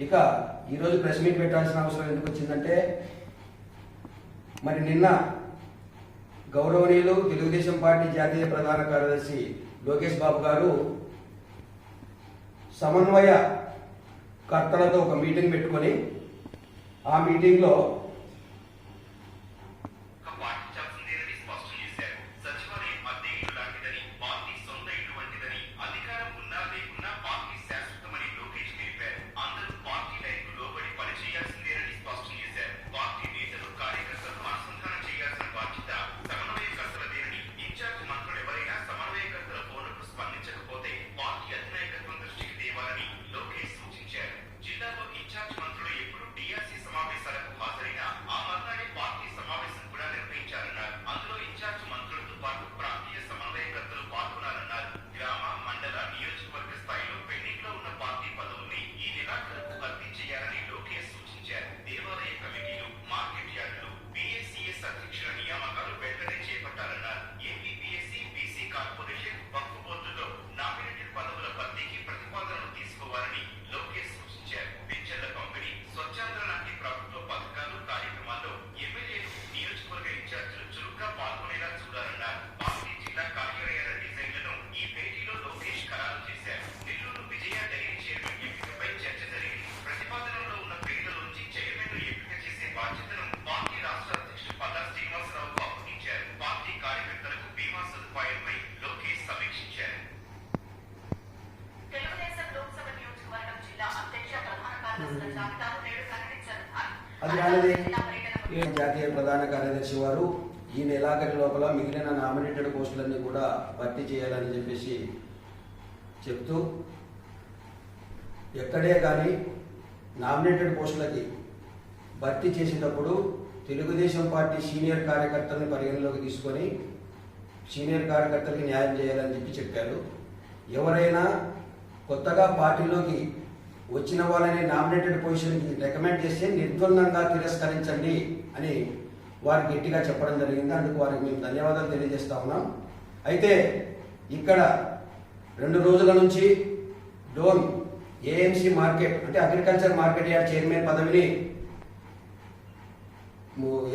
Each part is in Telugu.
ఇక ఈరోజు ప్రెస్ మీట్ పెట్టాల్సిన అవసరం ఎందుకు వచ్చిందంటే మరి నిన్న గౌరవనీయులు తెలుగుదేశం పార్టీ జాతీయ ప్రధాన కార్యదర్శి లోకేష్ బాబు గారు సమన్వయ కర్తలతో ఒక మీటింగ్ పెట్టుకొని ఆ మీటింగ్లో అది జాతీయ ప్రధాన కార్యదర్శి వారు? ఈ నెలాఖరి లోపల మిగిలిన నామినేటెడ్ పోస్టులన్నీ కూడా భర్తీ చేయాలని చెప్పేసి చెప్తూ ఎక్కడే కానీ నామినేటెడ్ పోస్టులకి భర్తీ చేసేటప్పుడు తెలుగుదేశం పార్టీ సీనియర్ కార్యకర్తలను పరిగణలోకి తీసుకొని సీనియర్ కార్యకర్తలకి న్యాయం చేయాలని చెప్పి చెప్పారు. ఎవరైనా కొత్తగా పార్టీలోకి వచ్చిన వాళ్ళని నామినేటెడ్ పొజిషన్కి రికమెండ్ చేస్తే నిర్ద్వందంగా తిరస్కరించండి అని వారికి గట్టిగా చెప్పడం జరిగింది. అందుకు వారికి మేము ధన్యవాదాలు తెలియజేస్తా ఉన్నాం. అయితే ఇక్కడ రెండు రోజుల నుంచి డోన్ ఏఎంసీ మార్కెట్ అంటే అగ్రికల్చర్ మార్కెట్ యార్డ్ చైర్మన్ పదవిని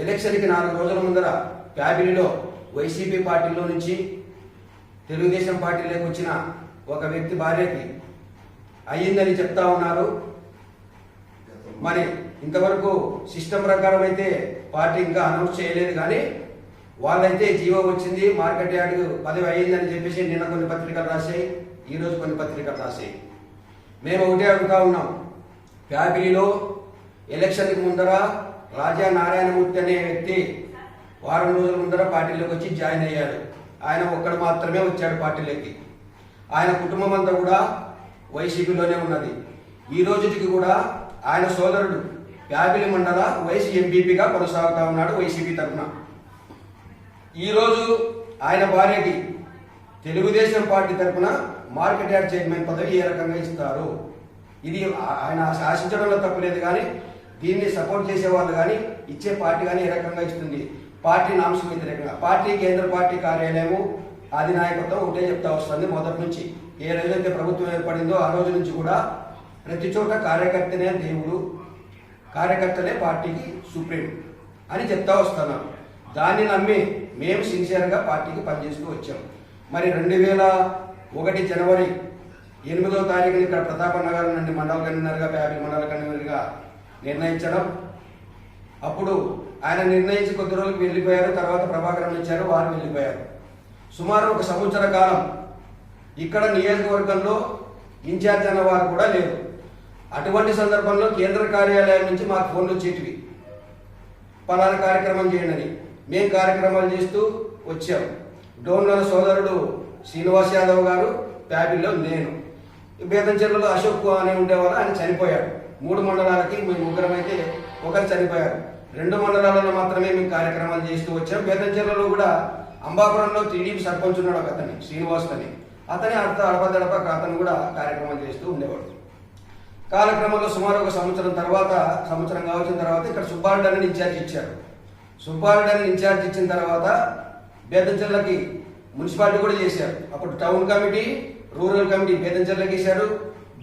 ఎలక్షన్కి నాలుగు రోజుల ముందర ప్యాబిలిలో వైసీపీ పార్టీలో నుంచి తెలుగుదేశం పార్టీలోకి వచ్చిన ఒక వ్యక్తి భార్యకి అయ్యిందని చెప్తా ఉన్నారు. మరి ఇంతవరకు సిస్టమ్ ప్రకారం అయితే పార్టీ ఇంకా అనౌన్స్ చేయలేదు కానీ వాళ్ళైతే జీవో వచ్చింది మార్కెట్ యార్డ్ పదవి అయ్యిందని చెప్పేసి నిన్న కొన్ని పత్రికలు రాశాయి ఈరోజు కొన్ని పత్రికలు రాశాయి. మేము ఒకటే అడుగుతా ఉన్నాం. ప్యాబిలిలో ఎలక్షన్కి ముందర రాజా నారాయణమూర్తి అనే వ్యక్తి వారం రోజుల ముందర పార్టీలోకి వచ్చి జాయిన్ అయ్యాడు. ఆయన ఒక్కడు మాత్రమే వచ్చాడు పార్టీలోకి. ఆయన కుటుంబం అంతా కూడా వైసీపీలోనే ఉన్నది. ఈ రోజుకి కూడా ఆయన సోదరుడు ప్యాబిలి మండల వైసీ ఎంపీపీగా కొనసాగుతా ఉన్నాడు వైసీపీ తరఫున. ఈరోజు ఆయన భార్యకి తెలుగుదేశం పార్టీ తరఫున మార్కెట్ యార్డ్ చైర్మన్ పదవి ఏ రకంగా ఇస్తారు? ఇది ఆయన ఆశించడంలో తప్పులేదు కానీ దీన్ని సపోర్ట్ చేసేవాళ్ళు కానీ ఇచ్చే పార్టీ కానీ ఏ రకంగా ఇస్తుంది? పార్టీ నాంశం వ్యతిరేకంగా పార్టీ కేంద్ర పార్టీ కార్యాలయము అధినాయకత్వం ఒకటే చెప్తా వస్తుంది. మొదటి నుంచి ఏ రోజైతే ప్రభుత్వం ఏర్పడిందో ఆ రోజు నుంచి కూడా ప్రతి చోట కార్యకర్తనే దేవుడు కార్యకర్తలే పార్టీకి సుప్రీం అని చెప్తా వస్తున్నాం. దాన్ని నమ్మి మేము సిన్సియర్గా పార్టీకి పనిచేస్తూ వచ్చాం. మరి రెండు వేల ఒకటి జనవరి ఎనిమిదో తారీఖున ఇక్కడ ప్రతాప నగర్ నుండి మండల కన్వీనర్గా యాభై మండల కన్వీనర్గా నిర్ణయించడం. అప్పుడు ఆయన నిర్ణయించి కొద్ది రోజులకు వెళ్ళిపోయారు. తర్వాత ప్రభాకరం ఇచ్చారు వారు వెళ్ళిపోయారు. సుమారు ఒక సంవత్సర కాలం ఇక్కడ నియోజకవర్గంలో ఇన్ఛార్జ్ అన్న వారు కూడా లేరు. అటువంటి సందర్భంలో కేంద్ర కార్యాలయం నుంచి మాకు ఫోన్లు వచ్చేటివి. పలానా కార్యక్రమం చేయండి అని. మేము కార్యక్రమాలు చేస్తూ వచ్చాం. డోన్ల సోదరుడు శ్రీనివాస్ యాదవ్ గారు ప్యాబిల్లో నేను. బేతంచెర్లలో అశోక్ అని ఉండేవారు ఆయన చనిపోయాడు. మూడు మండలాలకి మేము ముగ్గురం అయితే ఒకరు చనిపోయారు. రెండు మండలాలలో మాత్రమే మేము కార్యక్రమాలు చేస్తూ వచ్చాం. బేతంచెర్లలో కూడా అంబాపురంలో టీడీపీ సర్పంచ్ ఉన్నాడు ఒక అతని శ్రీనివాస్ అని. అతని అర్థ అడపదడప అతను కూడా కార్యక్రమాలు చేస్తూ ఉండేవాడు. కాలక్రమంలో సుమారు ఒక సంవత్సరం తర్వాత సంవత్సరం కావచ్చిన తర్వాత ఇక్కడ సుబ్బారెడ్డి ఇన్ఛార్జ్ ఇచ్చారు. సుబ్బారెడ్డి ఇన్ఛార్జ్ ఇచ్చిన తర్వాత బేతంచెర్లకి మున్సిపాలిటీ కూడా చేశారు. అప్పుడు టౌన్ కమిటీ రూరల్ కమిటీ బేతంచెర్లకి ఇచ్చారు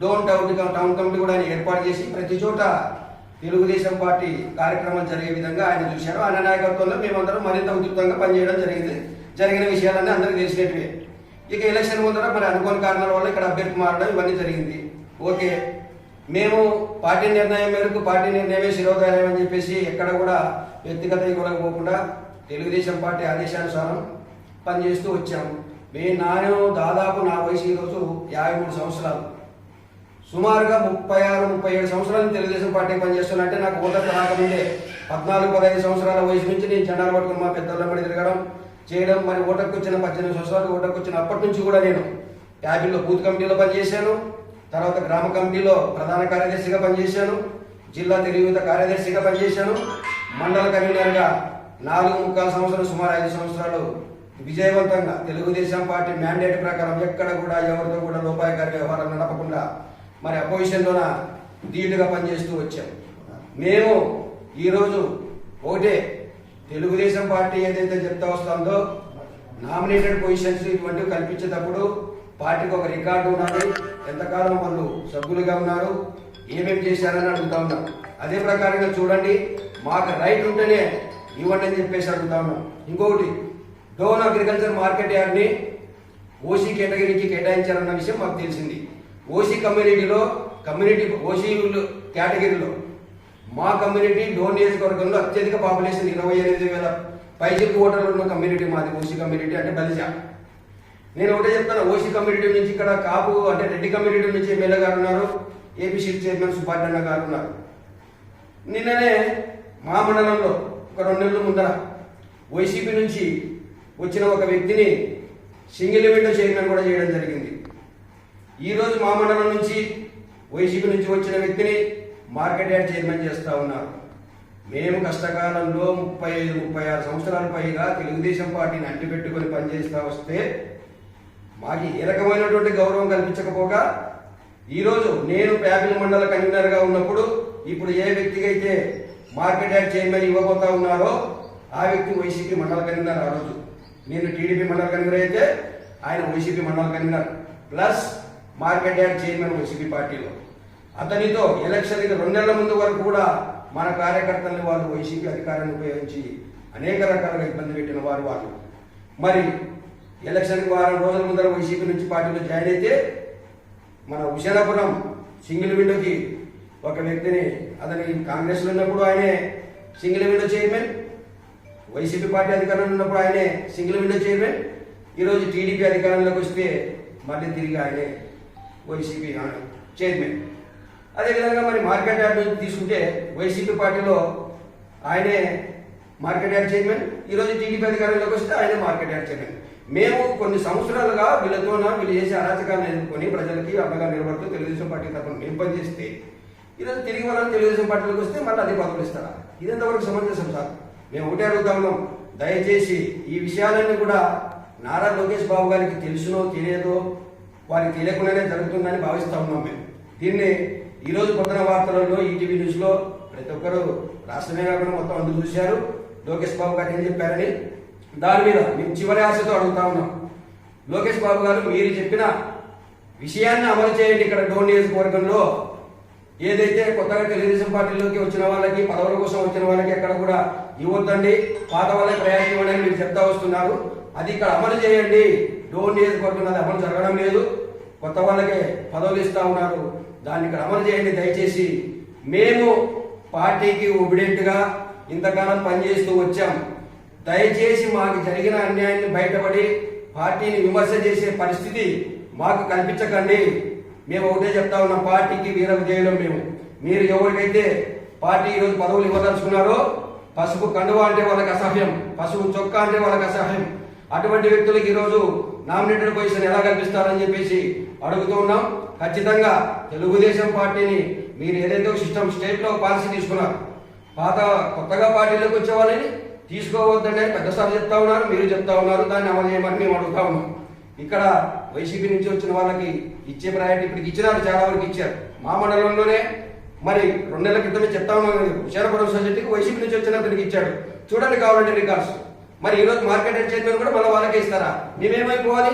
డోన్ టౌన్ టౌన్ కమిటీ కూడా ఆయన ఏర్పాటు చేసి ప్రతి చోట తెలుగుదేశం పార్టీ కార్యక్రమాలు జరిగే విధంగా ఆయన చూశారు. ఆయన నాయకత్వంలో మేమందరం మరింత ఉధృతంగా పనిచేయడం జరిగింది. జరిగిన విషయాలన్నీ అందరికీ తెలిసినట్టువే ఇక ఎలక్షన్ ముందర మరి అనుకోని కారణాల వల్ల ఇక్కడ అభ్యర్థి మారడం ఇవన్నీ జరిగింది. ఓకే. మేము పార్టీ నిర్ణయం మేరకు పార్టీ నిర్ణయమే శిరోధార్యం అని చెప్పేసి ఎక్కడ కూడా వ్యక్తిగత ఇవ్వలకు పోకుండా తెలుగుదేశం పార్టీ ఆదేశానుసారం పనిచేస్తూ వచ్చాము. మేము నాను దాదాపు నా వయసు ఈరోజు యాభై మూడు సంవత్సరాలు. సుమారుగా ముప్పై ఆరు ముప్పై ఏడు సంవత్సరాలు తెలుగుదేశం పార్టీ పనిచేస్తున్నట్టే నాకు ఓటర్ రాకముందే పద్నాలుగు పదహైదు సంవత్సరాల వయసు నుంచి నేను జెండాలు పట్టుకుని మా పెద్దల తిరగడం చేయడం మరి ఓటర్కి వచ్చిన పద్దెనిమిది సంవత్సరాలు ఓటర్కి వచ్చిన అప్పటి నుంచి కూడా నేను క్యాబిన్లో బూత్ కమిటీలో పనిచేశాను. తర్వాత గ్రామ కమిటీలో ప్రధాన కార్యదర్శిగా పనిచేశాను. జిల్లా తెలుగుత కార్యదర్శిగా పనిచేశాను. మండల కన్వీనర్గా నాలుగు ముక్కాలు సంవత్సరం సుమారు ఐదు సంవత్సరాలు విజయవంతంగా తెలుగుదేశం పార్టీ మ్యాండేట్ ప్రకారం ఎక్కడ కూడా ఎవరితో కూడా లోపాయకారి వ్యవహారాలు నడపకుండా మరి అపోజిషన్లోన ధీటుగా పనిచేస్తూ వచ్చాం. మేము ఈరోజు ఒకటే తెలుగుదేశం పార్టీ ఏదైతే చెప్తా వస్తుందో నామినేటెడ్ పొజిషన్స్ ఇటువంటివి కల్పించేటప్పుడు పార్టీకి ఒక రికార్డు ఉన్నది. ఎంతకాలం వాళ్ళు సభ్యులుగా ఉన్నారు ఏమేమి చేశారని అడుగుతా ఉన్నాం. అదే ప్రకారంగా చూడండి మాకు రైట్ ఉంటేనే ఇవ్వండి అని చెప్పేసి అడుగుతా ఉన్నాం. ఇంకొకటి డోన్ అగ్రికల్చర్ మార్కెట్ యార్డ్ని ఓసీ కేటగిరీకి కేటాయించారన్న విషయం మాకు తెలిసింది. ఓసీ కమ్యూనిటీలో కమ్యూనిటీ ఓసీ కేటగిరీలో మా కమ్యూనిటీ డోన్ నియోజకవర్గంలో అత్యధిక పాపులేషన్ ఇరవై ఎనిమిది వేల పైచిలకు ఓటర్లు ఉన్న కమ్యూనిటీ మాది ఓసీ కమ్యూనిటీ అంటే బలిజా. నేను ఒకటే చెప్తాను ఓసీ కమ్యూనిటీ నుంచి ఇక్కడ కాపు అంటే రెడ్డి కమ్యూనిటీ నుంచి ఎమ్మెల్యే గారు ఉన్నారు ఏపీసీ చైర్మన్ సుబ్బారెడ్డి గారు ఉన్నారు. నిన్ననే మా మండలంలో ఒక రెండు నెలల ముందర వైసీపీ నుంచి వచ్చిన ఒక వ్యక్తిని సింగిల్ విండో చైర్మన్ కూడా చేయడం జరిగింది. ఈరోజు మా మండలం నుంచి వైసీపీ నుంచి వచ్చిన వ్యక్తిని మార్కెట్ యార్డ్ చైర్మన్ చేస్తూ ఉన్నారు. మేము కష్టకాలంలో ముప్పై ఐదు ముప్పై ఆరు సంవత్సరాల పైగా తెలుగుదేశం పార్టీని అంటిపెట్టుకొని పనిచేస్తూ వస్తే మాకు ఏ రకమైనటువంటి గౌరవం కల్పించకపోగా ఈరోజు నేను ప్యాపిల్ మండల కన్వీనర్గా ఉన్నప్పుడు ఇప్పుడు ఏ వ్యక్తికి అయితే మార్కెట్ యాడ్ చైర్మన్ ఇవ్వబోతా ఉన్నారో ఆ వ్యక్తి వైసీపీ మండల కన్వీనర్ ఆ రోజు. నేను టీడీపీ మండల కన్వీనర్ అయితే ఆయన వైసీపీ మండల convener. Plus market yard chairman YCP పార్టీలో. అతనితో ఎలక్షన్కి రెండు నెలల ముందు వరకు కూడా మన కార్యకర్తల్ని వాళ్ళు వైసీపీ అధికారాన్ని ఉపయోగించి అనేక రకాలుగా ఇబ్బంది పెట్టిన వారు వాళ్ళు. మరి ఎలక్షన్కి వారం రోజుల ముందర వైసీపీ నుంచి పార్టీలో జాయిన్ అయితే మన హుషేనాపురం సింగిల్ విండోకి ఒక వ్యక్తిని అతని కాంగ్రెస్లో ఉన్నప్పుడు ఆయనే single window chairman YCP party అధికారంలో ఉన్నప్పుడు ఆయనే సింగిల్ విండో చైర్మన్ ఈరోజు టీడీపీ అధికారంలోకి వస్తే మళ్ళీ తిరిగి ఆయనే వైసీపీ చైర్మన్. అదేవిధంగా మరి మార్కెట్ యార్డ్ తీసుకుంటే వైసీపీ పార్టీలో ఆయనే మార్కెట్ యార్డ్ చైర్మన్ ఈరోజు టీడీపీ అధికారంలోకి వస్తే ఆయనే మార్కెట్ యార్డ్ చైర్మన్. మేము కొన్ని సంవత్సరాలుగా వీళ్ళతోన వీళ్ళు చేసే అరాచకాన్ని ఎదుర్కొని ప్రజలకి అండగా నిలబడుతూ తెలుగుదేశం పార్టీ తరఫున మేము పనిచేస్తే ఈరోజు తిరిగి వాళ్ళని తెలుగుదేశం పార్టీలోకి వస్తే మళ్ళీ అది పదవులు ఇస్తారా ఇది ఎంతవరకు సమంజసం సార్? మేము ఒకటే అడుగుతా ఉన్నాం. దయచేసి ఈ విషయాలన్నీ కూడా నారా లోకేష్ బాబు గారికి తెలుసునో తెలియదో వారికి తెలియకుండానే జరుగుతుందని భావిస్తా ఉన్నాం మేము. దీన్ని ఈరోజు పొద్దున వార్తలలో ఈటీవీ న్యూస్లో ప్రతి ఒక్కరు రాష్ట్రమే కాకుండా మొత్తం అందరూ చూశారు. లోకేష్ బాబు గారు ఏం చెప్పారని దాని మీద మేము చివరి ఆశతో అడుగుతా ఉన్నాం. లోకేష్ బాబు గారు మీరు చెప్పిన విషయాన్ని అమలు చేయండి ఇక్కడ డోన్ నియోజకవర్గంలో. ఏదైతే కొత్తగా తెలుగుదేశం పార్టీలోకి వచ్చిన వాళ్ళకి పదవుల కోసం వచ్చిన వాళ్ళకి ఎక్కడ కూడా ఇవ్వద్దండి. పాత వాళ్ళకి ప్రయాణం ఇవ్వండి అని మీరు చెప్తా వస్తున్నారు. అది ఇక్కడ అమలు చేయండి. లోన్ నియోజకవర్గంలో అది అమలు జరగడం లేదు. కొత్త వాళ్ళకే పదవులు ఇస్తూ ఉన్నారు. దాన్ని ఇక్కడ అమలు చేయండి దయచేసి. మేము పార్టీకి ఒబిడెంట్గా ఇంతకాలం పనిచేస్తూ వచ్చాం. దయచేసి మాకు జరిగిన అన్యాయాన్ని బయటపడి పార్టీని విమర్శ చేసే పరిస్థితి మాకు కల్పించకండి. మేము ఒకటే చెప్తా ఉన్నాం పార్టీకి వీర విజయులం మేము. మీరు ఎవరికైతే పార్టీ ఈరోజు పదవులు ఇవ్వదలుచుకున్నారో పసుపు కండువా అంటే వాళ్ళకి అసహ్యం పసుపు చొక్కా అంటే వాళ్ళకి అసహ్యం. అటువంటి వ్యక్తులకు ఈరోజు నామినేటెడ్ పొజిషన్ ఎలా కల్పిస్తారని చెప్పేసి అడుగుతూ ఉన్నాం. ఖచ్చితంగా తెలుగుదేశం పార్టీని మీరు ఏదైతే సిస్టమ్ స్టేట్లో పాలసీ తీసుకున్నారు పాత కొత్తగా పార్టీలోకి వచ్చే వాళ్ళని తీసుకోవద్దని పెద్ద చెప్తా ఉన్నారు మీరు చెప్తా ఉన్నారు దాన్ని అమలు చేయమని మేము అడుగుతా ఉన్నాం. ఇక్కడ వైసీపీ నుంచి వచ్చిన వాళ్ళకి ఇచ్చే ప్రయారిటీ ఇప్పటికి ఇచ్చినారు చాలా వరకు ఇచ్చారు. మా మండలంలోనే మరి రెండు నెలల క్రితమే చెప్తా ఉన్నాను హుషారపురం సొసైటీకి వైసీపీ నుంచి వచ్చిన అతనికి ఇచ్చాడు. చూడండి కావాలంటే రికార్డ్స్ మరి ఈరోజు మార్కెట్ హెడ్ చైర్మన్ కూడా మళ్ళీ వాళ్ళకే ఇస్తారా? మేమేమైపోవాలి?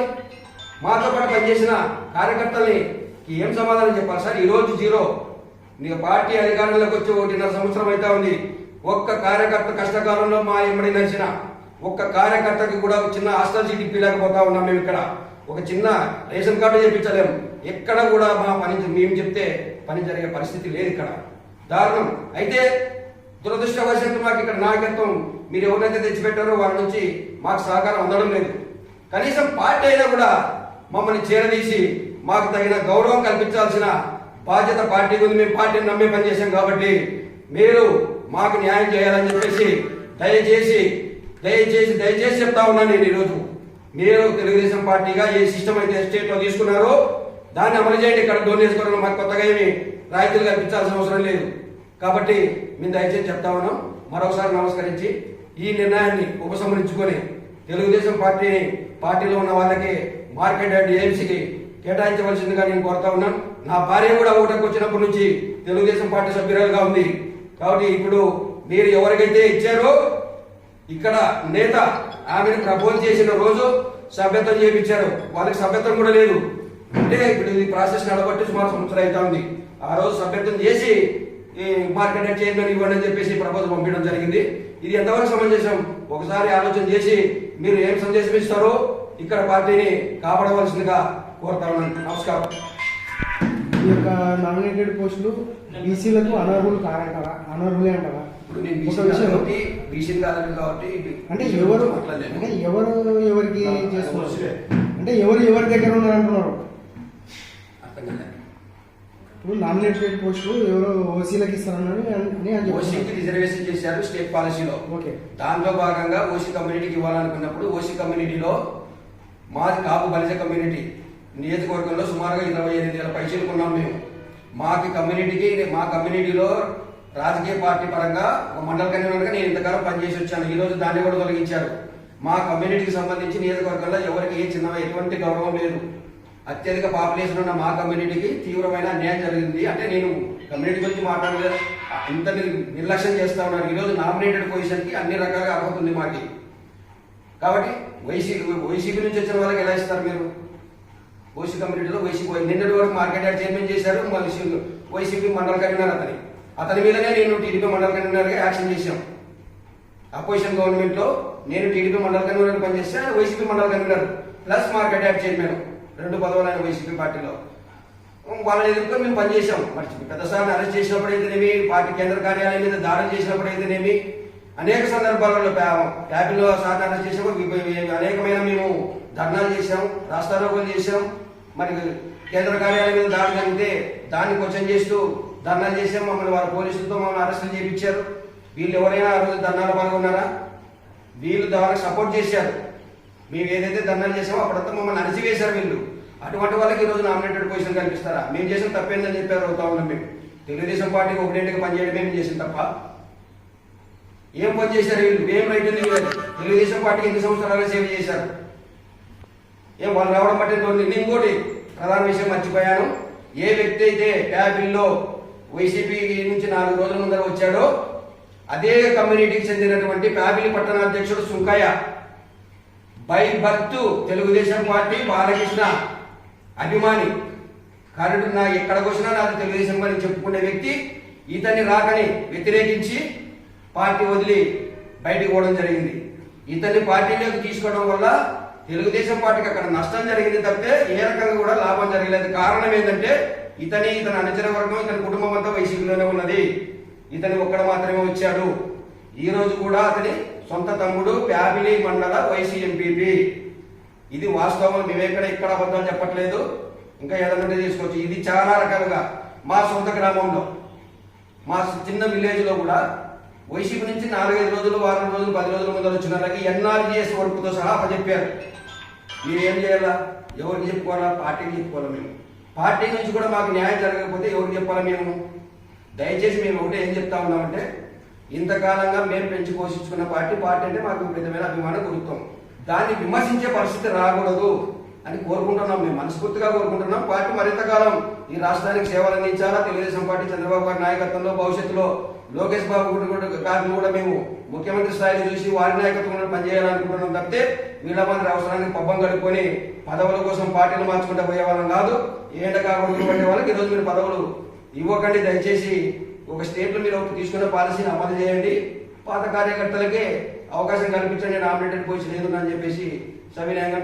మాతో పాటు పనిచేసిన కార్యకర్తల్ని ఏం సమాధానం చెప్పాలి? సార్ ఈరోజు జీరో. నీకు పార్టీ అధికారంలోకి వచ్చి ఒకటిన్నర సంవత్సరం అయితే ఉంది. ఒక్క కార్యకర్త కష్టకాలంలో మా ఎమ్మడి నడిచిన ఒక్క కార్యకర్తకి కూడా ఒక చిన్న హాస్టల్ సీట్ ఇప్పలేకపోతా ఉన్నాం మేము ఇక్కడ. ఒక చిన్న రేషన్ కార్డు చేపించలేము ఎక్కడ కూడా మా పని మేము చెప్తే పని జరిగే పరిస్థితి లేదు ఇక్కడ. దారుణం. అయితే దురదృష్టవశాత్తు మాకు ఇక్కడ నాయకత్వం మీరు ఎవరైతే తెచ్చిపెట్టారో వాళ్ళ నుంచి మాకు సహకారం అందడం లేదు. కనీసం పార్టీ అయినా కూడా మమ్మల్ని చేరదీసి మాకు తగిన గౌరవం కల్పించాల్సిన బాధ్యత పార్టీ ఉంది. మేము పార్టీని నమ్మే పనిచేసాం కాబట్టి మీరు మాకు న్యాయం చేయాలని చెప్పేసి దయచేసి దయచేసి దయచేసి చెప్తా ఉన్నాను నేను ఈరోజు. మీరు తెలుగుదేశం పార్టీగా ఏ సిస్టమ్ అయితే స్టేట్లో తీసుకున్నారో దాన్ని అమలు చేయండి. ఇక్కడ డోనేషన్ మాకు కొత్తగా ఏమి రాయితీలు కల్పించాల్సిన అవసరం లేదు. కాబట్టి మేము దయచేసి చెప్తా ఉన్నాం. మరొకసారి నమస్కరించి ఈ నిర్ణయాన్ని ఉపసంహరించుకొని తెలుగుదేశం పార్టీని పార్టీలో ఉన్న వాళ్ళకి మార్కెట్ అండ్ ఏఎంసీకి కేటాయించవలసిందిగా నేను కోరుతా ఉన్నాను. నా భార్య కూడా ఓటకు వచ్చినప్పటి నుంచి తెలుగుదేశం పార్టీ సభ్యురాలుగా ఉంది. కాబట్టి ఇప్పుడు మీరు ఎవరికైతే ఇచ్చారో ఇక్కడ నేత ఆమెను ప్రపోజ్ చేసిన రోజు సభ్యత్వం చేయించారు. వాళ్ళకి సభ్యత్వం కూడా లేదు. అంటే ఇప్పుడు ఈ ప్రాసెస్ నడబట్టి సుమారు సంవత్సరం అవుతా ఉంది. ఆ రోజు సభ్యత్వం చేసి మార్కెట్ చైర్మన్ ఇవ్వండి అని చెప్పేసి ప్రపోజల్ పంపించడం జరిగింది. ఇది ఎంతవరకు సమంజసం? ఒకసారి ఆలోచన చేసి మీరు ఏం సందేశం ఇస్తారో ఇక్కడ పార్టీని కాపాడవలసిందిగా కోరుతా ఉన్నాను నమస్కారం. ఈ యొక్క నామినేటెడ్ పోస్టులు బీసీలకు అనర్హులు కారంటారా అనర్హులే అంటారా అంటే ఎవరు. అంటే ఎవరు ఎవరికి చేస్తున్నారు? అంటే ఎవరు ఎవరి దగ్గర ఉన్నారు అంటున్నారు. ఇప్పుడు నామినేటెడ్ పోస్టులు ఎవరు ఓసీలకు ఇస్తారని అని ఓసీకి రిజర్వేషన్ చేశారు స్టేట్ పాలసీలో ఓకే. దాంట్లో భాగంగా ఓసీ కమ్యూనిటీకి ఇవ్వాలనుకున్నప్పుడు ఓసీ కమ్యూనిటీలో మాది కాపు బలిజ కమ్యూనిటీ నియోజకవర్గంలో సుమారుగా ఇరవై ఎనిమిది వేల పైసలు కొన్నాం మేము. మాకి కమ్యూనిటీకి మా కమ్యూనిటీలో రాజకీయ పార్టీ పరంగా ఒక మండల కన్వీనర్గా నేను ఇంతకాలం పనిచేసి వచ్చాను. ఈ రోజు దాన్ని కూడా తొలగించారు. మా కమ్యూనిటీకి సంబంధించి నియోజకవర్గంలో ఎవరికి ఏ చిన్న ఎటువంటి గౌరవం లేదు. అత్యధిక పాపులేషన్ ఉన్న మా కమ్యూనిటీకి తీవ్రమైన అన్యాయం జరిగింది. అంటే నేను కమ్యూనిటీ గురించి మాట్లాడలేదు. ఇంత నిర్లక్ష్యం చేస్తా ఉన్నారు. ఈరోజు నామినేటెడ్ పొజిషన్కి అన్ని రకాలుగా అర్హత ఉంది మాకి. కాబట్టి వైసీపీ వైసీపీ నుంచి వచ్చిన వాళ్ళకి ఎలా ఇస్తారు మీరు? ఓసీ కమ్యూనిటీలో వైసీపీ నిన్నటి వరకు మార్కెట్ యార్డ్ చైర్మన్ చేశారు. మళ్ళీ వైసీపీ మండల కన్వీనర్ అతని. అతని మీదనే నేను టీడీపీ మండల కన్వీనర్గా యాక్షన్ చేశాం. అపోజిషన్ గవర్నమెంట్లో నేను టీడీపీ మండల కన్వీనర్ పనిచేస్తే వైసీపీ మండల convener plus market yard chairman. రెండు పదవులు ఆయన వైసీపీ పార్టీలో. వాళ్ళని ఎదుర్కొని మేము పనిచేసాం మరి పెద్దసార్ని అరెస్ట్ చేసినప్పుడైతేనేమి పార్టీ కేంద్ర కార్యాలయం మీద దాడులు చేసినప్పుడైతేనేమి అనేక సందర్భాలలో ట్యాబిల్లో సార్ని అరెస్ట్ చేసినప్పుడు అనేకమైన మేము ధర్నాలు చేసాం రాస్తారోకోలు చేసాం మరి కేంద్ర కార్యాలయం మీద దాడి జరిగితే దాన్ని క్వశ్చన్ చేస్తూ ధర్నాలు చేసాం మమ్మల్ని వారి పోలీసులతో మమ్మల్ని అరెస్టులు చేయించారు వీళ్ళు ఎవరైనా ఆ రోజు ధర్నాలు పాల్గొన్నారా? వీళ్ళు దానికి సపోర్ట్ చేశారు. మేము ఏదైతే ధర్నాలు చేసామో అప్పుడంతా మమ్మల్ని అణచివేశారు వీళ్ళు. అటువంటి వాళ్ళకి ఈరోజు నామినేటెడ్ పొజిషన్ కల్పిస్తారా? మేము చేసిన తప్పేందని చెప్పారు అవుతా ఉన్నాం మేము. తెలుగుదేశం పార్టీకి ఒకటేంటికి పనిచేయడం మేము చేసిన తప్ప. ఏం పని చేశారు వీళ్ళు? ఏం రైట్ ఉంది తెలుగుదేశం పార్టీకి ఎన్ని సంవత్సరాలు సేవ చేశారు? ఏం వాళ్ళు రావడం బట్టి నేను ఇంకోటి ప్రధాన విషయం మర్చిపోయాను. ఏ వ్యక్తి అయితే ట్యాబిల్లో వైసీపీ నుంచి నాలుగు రోజుల ముందర వచ్చాడో అదే కమ్యూనిటీకి చెందినటువంటి ప్యాబిలి పట్టణ అధ్యక్షుడు Sunkayya by birth Telugu Desam party Balakrishna అభిమాని. కరుడు నా ఎక్కడికి వచ్చినా నాకు తెలుగుదేశం అని చెప్పుకునే వ్యక్తి ఇతన్ని రాకని వ్యతిరేకించి పార్టీ వదిలి బయటికి పోవడం జరిగింది. ఇతన్ని పార్టీలోకి తీసుకోవడం వల్ల తెలుగుదేశం పార్టీకి అక్కడ నష్టం జరిగింది తప్పితే ఏ రకంగా కూడా లాభం జరగలేదు. కారణం ఏంటంటే ఇతని ఇతని అనుచర వర్గం ఇతని కుటుంబం అంతా వైసీపీలోనే ఉన్నది. ఇతని ఒక్కడ మాత్రమే వచ్చాడు. ఈ రోజు కూడా అతని సొంత తమ్ముడు ప్యాబిలి మండల వైసీ ఎంపీపీ ఇది వాస్తవం మేమెక్కడ ఇక్కడ అబద్ధాలు చెప్పట్లేదు. ఇంకా ఏదైనా చేసుకోవచ్చు ఇది చాలా రకాలుగా మా సొంత గ్రామంలో మా చిన్న విలేజ్లో కూడా వైసీపీ నుంచి నాలుగైదు రోజులు వారం రోజులు పది రోజుల ముందర వచ్చిన వాళ్ళకి ఎన్ఆర్జీఎస్ వర్క్తో సహా అప్పచెప్పారు. మీరు ఏం చేయాలా? ఎవరికి చెప్పుకోవాలా? పార్టీకి చెప్పుకోవాలా మేము? పార్టీ నుంచి కూడా మాకు న్యాయం జరగకపోతే ఎవరికి చెప్పాలా మేము? దయచేసి మేము ఒకటే ఏం చెప్తా ఉన్నామంటే ఇంతకాలంగా మేము పెంచి పోషించుకున్న పార్టీ పార్టీ అంటే మాకు విధమైన అభిమానం గురుత్వం. దాన్ని విమర్శించే పరిస్థితి రాకూడదు అని కోరుకుంటున్నాం మేము. మనస్ఫూర్తిగా కోరుకుంటున్నాం. పార్టీ మరింత కాలం ఈ రాష్ట్రానికి సేవలు అందించాలా? తెలుగుదేశం పార్టీ చంద్రబాబు గారి నాయకత్వంలో భవిష్యత్తులో లోకేష్ బాబు గారిని కూడా మేము ముఖ్యమంత్రి స్థాయిలో చూసి వారి నాయకత్వంలో పనిచేయాలనుకుంటున్నాం తప్పితే వీళ్ళ మాదిరి అవసరానికి పబ్బం కడుక్కొని పదవుల కోసం పార్టీలు మార్చుకుంటూ పోయే వాళ్ళం కాదు ఏంట కాకుండా పడే వాళ్ళకి ఈరోజు మీరు పదవులు ఇవ్వకండి. దయచేసి ఒక స్టేట్లో మీరు తీసుకున్న పాలసీని అమలు చేయండి. పాత కార్యకర్తలకే అవకాశం కల్పించండి. నామినేటెడ్ పొజిషన్ అని చెప్పేసి సవినయంగా